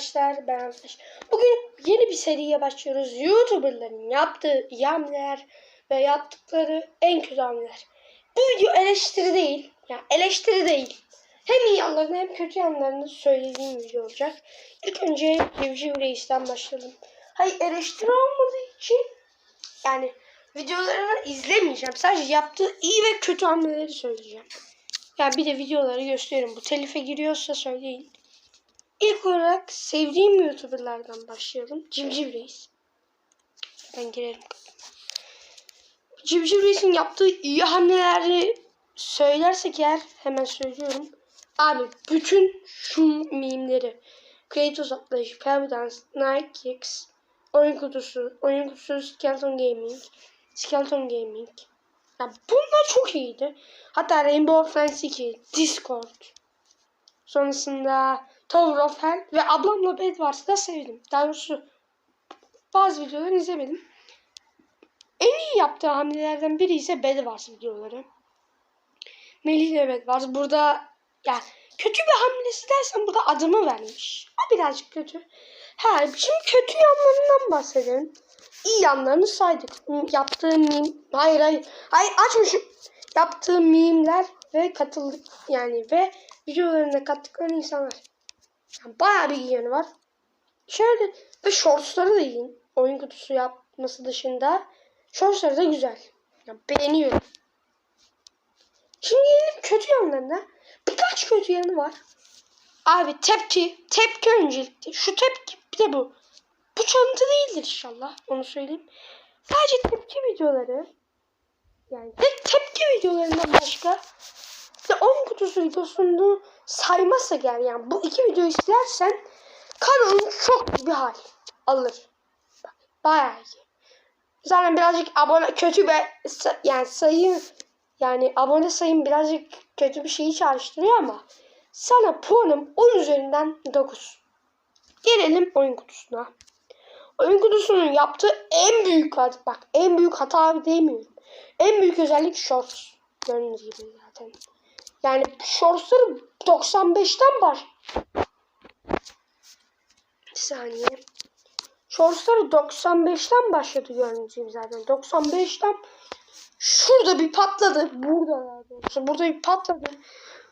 Arkadaşlar ben Arkadaş. Bugün yeni bir seriye başlıyoruz. YouTuber'ların yaptığı iyi ve yaptıkları en kötü hamleler. Bu video eleştiri değil. Yani eleştiri değil. Hem iyi yanlarını hem kötü yanlarını söylediğim video olacak. İlk önce Civciv Reis'ten başlayalım. Hayır eleştiri olmadığı için yani videolarını izlemeyeceğim. Sadece yaptığı iyi ve kötü hamleleri söyleyeceğim. Yani bir de videoları gösteririm. Bu telife giriyorsa söyleyin. İlk olarak sevdiğim YouTuber'lardan başlayalım. Civciv Reis. Ben girerim. Civciv Reis'in yaptığı iyi hamleleri söylersek eğer hemen söylüyorum. Abi bütün şu mimleri Kratos atlayışı, Pelvi Dance, Nike Kicks, oyun kutusu, oyun kutusu Skeleton Gaming, Skeleton Gaming. Ya bunlar çok iyiydi. Hatta Rainbow Friends 2, Discord. Sonrasında Tower of Hell ve ablamla Bed Wars'ı da sevdim. Daha doğrusu bazı videoları izlemedim. En iyi yaptığı hamlelerden biri ise Bed Wars videoları. Melih ile Bed Wars. Burada ya kötü bir hamlesi dersen burada adımı vermiş. O birazcık kötü. Ha, şimdi kötü yanlarından bahsedelim. İyi yanlarını saydık. Yaptığı meme, hayır hayır, hayır açma şu. Yaptığı mimler ve katıldık yani ve videolarına kattıkları insanlar. Yani bayağı bir iyi yanı var. Şöyle ve shortsları da iyi. Oyun kutusu yapması dışında shortsları da güzel. Yani beğeniyorum. Şimdi gelelim kötü yanlarına. Birkaç kötü yanı var. Abi tepki, tepki öncelikli. Şu tepki bir de bu. Bu çalıntı değildir inşallah. Onu söyleyeyim. Sadece tepki videoları. Yani tepki videolarından başka 10 kutusu videosunu saymazsak eğer yani bu iki videoyu izlersen kanalın çok bir hal alır. Bayağı iyi. Zaten birazcık abone kötü bir yani sayı yani abone sayım birazcık kötü bir şeyi çağrıştırıyor ama sana puanım 10 üzerinden 9. Gelelim oyun kutusuna. Oyun kutusunun yaptığı en büyük hata, bak en büyük hata demiyorum. En büyük özellik shorts. Gördüğünüz gibi zaten. Yani shortsları 95'ten baş. Bir saniye. Shortsları 95'ten başladı gibi zaten. 95'ten şurada bir patladı. Burada daha. Burada bir patladı.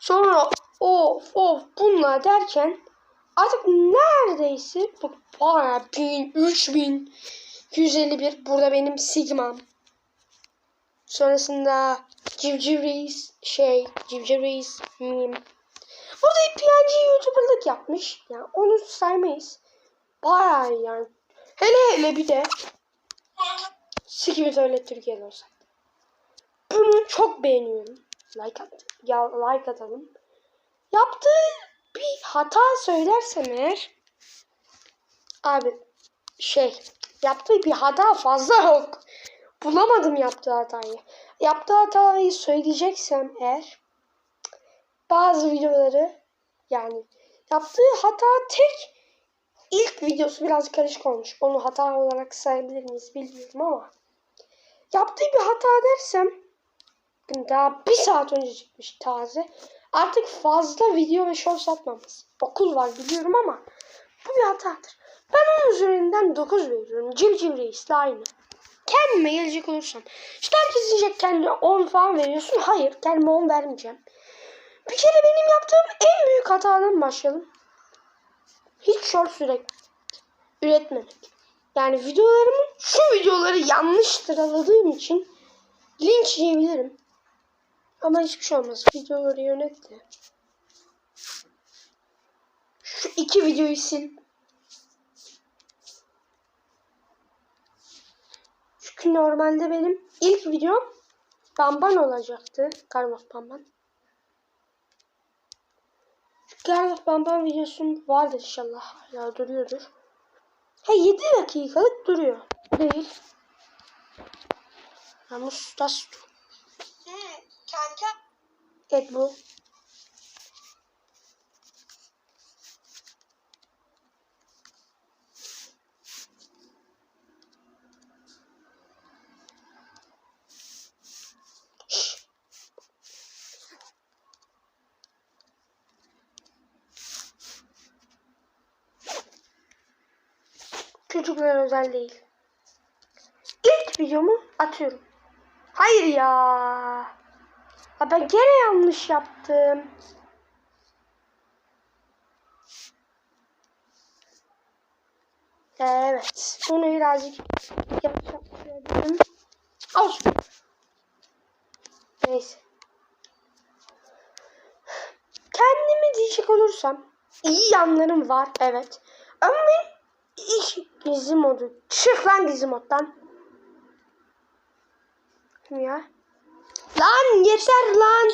Sonra of of bunlar derken artık neredeyse bu bayağı 1000, 3000, 151 burada benim sigmam. Sonrasında Civciv Reis şey Civciv Reis meme. Burada PNG YouTuber'lık yapmış. Yani onu saymayız. Bayağı yani. Hele hele bir de Sikimi söyle Türkiye'de olsaydı. Bunu çok beğeniyorum. Like at. Ya like atalım. Yaptığı bir hata söylersem eğer abi şey yaptığı bir hata fazla yok. Bulamadım yaptığı hatayı. Yaptığı hatayı söyleyeceksem eğer bazı videoları yani yaptığı hata tek ilk videosu biraz karışık olmuş. Onu hata olarak sayabilir miyiz bilmiyorum ama yaptığı bir hata dersem daha bir saat önce çıkmış taze. Artık fazla video ve shorts atmamız. Okul var biliyorum ama bu bir hatadır. Ben onun üzerinden 9 veriyorum. Civciv Reis'le aynı. Kendime gelecek olursam. İşte herkes diyecek kendine 10 falan veriyorsun. Hayır kendime 10 vermeyeceğim. Bir kere benim yaptığım en büyük hatadan başlayalım. Hiç short sürekli üretmemek. Yani videolarımın şu videoları yanlış sıraladığım için linç yiyebilirim. Ama hiçbir şey olmaz. Videoları yönet de. Şu iki videoyu sil. Çünkü normalde benim ilk videom Bamban olacaktı. Karloff Bamban. Karloff Bamban videosun vardır inşallah. Hala duruyordur. Ha 7 dakikalık duruyor. Değil. Dastu. Kanka Evet bu. Çocuklara özel değil. İlk videomu atıyorum. Hayır ya. Ha ben gene yanlış yaptım. Evet. Bunu birazcık yanlış yapmışım. Olsun. Neyse. Kendimi diyecek olursam iyi yanlarım var evet. Ama benim gizli modu. Çık lan gizli moddan. Ya? Lan yeter lan.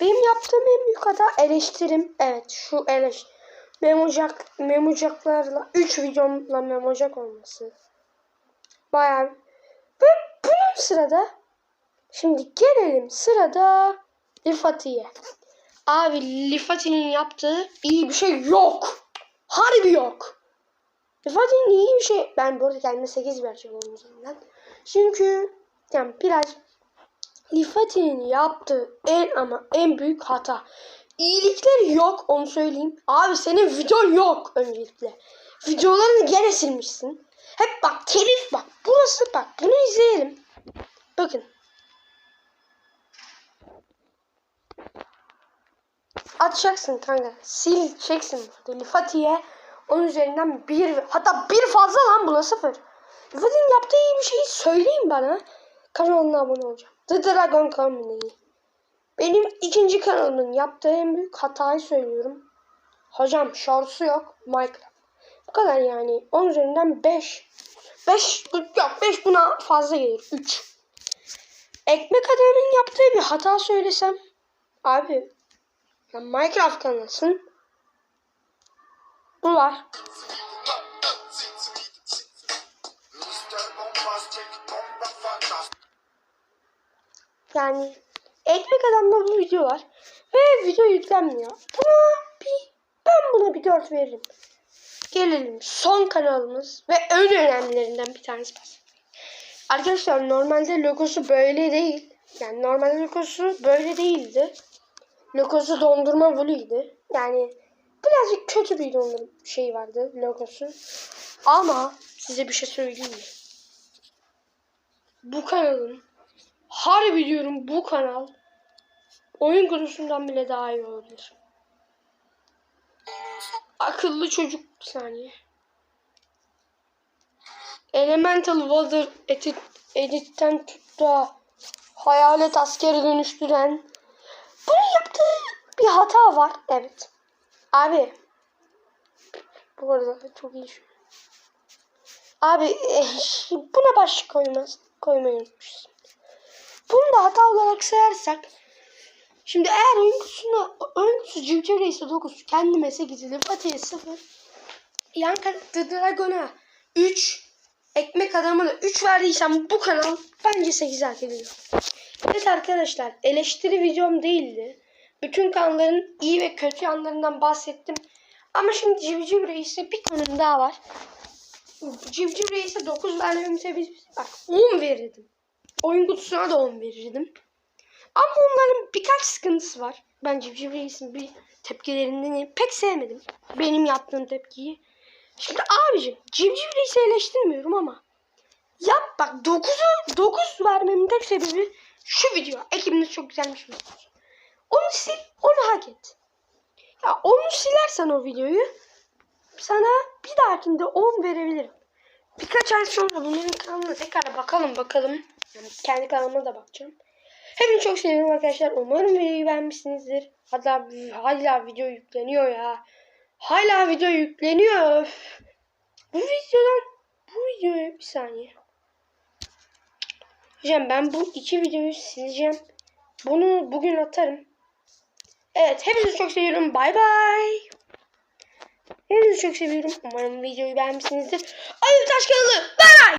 Benim yaptığım en büyük hata eleştirim. Evet şu eleş memocak memocaklarla 3 videomla memocak olması. Bayağı ve bunun sırada şimdi gelelim sırada Lifati'ye. Abi Lifati'nin yaptığı iyi bir şey yok. Harbi yok. Lifati'nin iyi bir şey. Ben bu arada kendime 8 vereceğim onun üzerinden. Çünkü yani biraz Lifati'nin yaptığı en ama en büyük hata. İyilikleri yok onu söyleyeyim. Abi senin videon yok öncelikle. Videolarını gene silmişsin. Hep bak telif bak. Burası bak. Bunu izleyelim. Bakın. Atacaksın kanka. Sileceksin burada. Lifati'ye onun üzerinden bir hatta bir fazla lan buna sıfır. Lifati'nin yaptığı iyi bir şeyi söyleyin bana. Kanalına abone olacağım. The Dragon Company. Benim ikinci kanalımın yaptığı en büyük hatayı söylüyorum. Hocam şorsu yok. Minecraft. Bu kadar yani. 10 üzerinden 5. 5 yok 5 buna fazla gelir. 3. Ekmek adamın yaptığı bir hata söylesem. Abi. Ya Minecraft kanalısın. Bu var. Yani ekmek adamda bu video var. Ve video yüklenmiyor. Buna bir ben buna bir 4 veririm. Gelelim son kanalımız ve en önemlilerinden bir tanesi. Arkadaşlar normalde logosu böyle değil. Yani normalde logosu böyle değildi. Logosu dondurma vuluydu. Yani birazcık kötü bir dondurma şey vardı logosu. Ama size bir şey söyleyeyim mi? Bu kanalın Harbi diyorum bu kanal oyun konusundan bile daha iyi olabilir. Akıllı çocuk bir saniye. Elemental Water edit, editten tut da hayalet askeri dönüştüren bir hata var. Evet. Abi bu arada çok iyi şu. Abi eh, buna baş koymaz, koymayı. Bunu da hata olarak sayarsak Şimdi eğer oyun kutusuna oyun kutusu Civciv Reis'e 9 kendime 8 Fatih'e 0 Yan Dragon'a 3 Ekmek Adam'a da 3 verdiysem bu kanal bence 8 hak ediyor. Evet arkadaşlar eleştiri videom değildi. Bütün kanalların iyi ve kötü yanlarından bahsettim. Ama şimdi Civciv Reis'e bir konum daha var. Civciv Reis'e 9 vermem sebebi bak 10 verirdim. Oyun kutusuna da 10 verirdim. Ama onların birkaç sıkıntısı var. Ben Civciv Reis'in bir tepkilerinden pek sevmedim. Benim yaptığım tepkiyi. Şimdi abicim Civciv Reis'i eleştirmiyorum ama yap bak 9'u 9 vermemin tek sebebi şu video. Ekibiniz çok güzelmiş mi? Onu sil, onu hak et. Ya onu silersen o videoyu sana bir dahakinde 10 verebilirim. Birkaç ay sonra bunların kanalına tekrar bakalım bakalım. Yani kendi kanalıma da bakacağım. Hepinizi çok seviyorum arkadaşlar. Umarım videoyu beğenmişsinizdir. Hatta hala video yükleniyor ya. Hala video yükleniyor. Öf. Bu videodan bu videoya bir saniye. Hocam ben bu iki videoyu sileceğim. Bunu bugün atarım. Evet hepinizi çok seviyorum. Bay bay. Hepinizi çok seviyorum. Umarım videoyu beğenmişsinizdir. Ayıp Taş kanalı. Bay bay.